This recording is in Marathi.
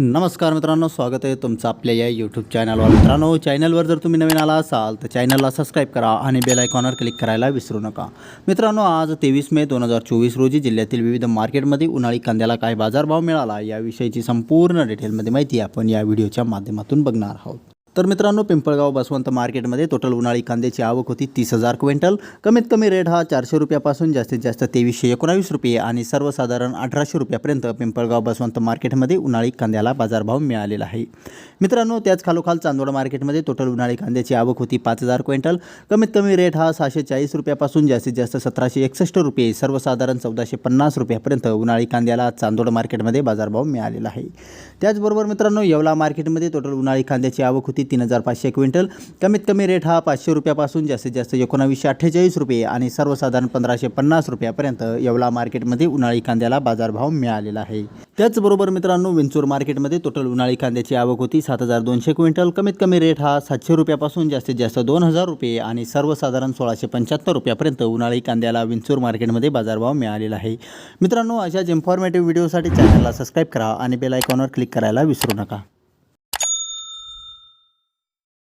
नमस्कार मित्रांनो स्वागत आहे तुमचं आपल्या या यूट्यूब चॅनलवर मित्रांनो चॅनलवर जर तुम्ही नवीन आला असाल तर चॅनलला सबस्क्राईब करा आणि बेल आयकॉनवर क्लिक करायला विसरू नका. मित्रांनो आज तेवीस मे दोन हजार चोवीस रोजी जिल्ह्यातील विविध मार्केटमध्ये उन्हाळी कांद्याला काय बाजारभाव मिळाला याविषयीची संपूर्ण डिटेलमध्ये माहिती आपण या व्हिडिओच्या माध्यमातून बघणार आहोत. तर मित्रांनो पिंपळगाव बसवंत मार्केटमध्ये टोटल उन्हाळी कांद्याची आवक होती तीस हजार क्विंटल. कमीत कमी रेट हा चारशे रुपयापासून जास्तीत जास्त तेवीसशे एकोणावीस रुपये आणि सर्वसाधारण अठराशे रुपयापर्यंत पिंपळगाव बसवंत मार्केटमध्ये उन्हाळी कांद्याला बाजारभाव मिळालेला आहे. मित्रांनो त्याच खालोखाल चांदोड मार्केटमध्ये टोटल उन्हाळी कांद्याची आवक होती पाच हजार क्विंटल. कमीत कमी रेट हा सहाशे चाळीस रुपयापासून जास्तीत जास्त सतराशे एकसष्ट रुपये सर्वसाधारण चौदाशे पन्नास रुपयापर्यंत उन्हाळी कांद्याला चांदोड मार्केटमध्ये बाजारभाव मिळालेला आहे. त्याचबरोबर मित्रांनो येवला मार्केटमध्ये टोटल उन्हाळी कांद्याची आवक होती तीन हजार पाचशे क्विंटल. कमीत कमी रेट हा पाचशे रुपयापासून जास्तीत जास्त एकोणावीसशे अठ्ठेचाळीस रुपये आणि सर्वसाधारण पंधराशे पन्नास रुपयापर्यंत येवला मार्केटमध्ये उन्हाळी कांद्याला बाजारभाव मिळालेला आहे. त्याचबरोबर मित्रांनो विंचूर मार्केटमध्ये टोटल उन्हाळी कांद्याची आवक होती सात हजार दोनशे क्विंटल. कमीत कमी रेट हा सातशे रुपयापासून जास्तीत जास्त दोन हजार रुपये आणि सर्वसाधारण सोळाशे पंच्याहत्तर रुपयापर्यंत उन्हाळी कांद्याला विंचूर मार्केटमध्ये बाजारभाव मिळालेला आहे. मित्रांनो अशाच इन्फॉर्मेटिव्ह व्हिडिओसाठी चॅनलला सबस्क्राईब करा आणि बेल आयकॉनवर क्लिक करायला विसरू नका.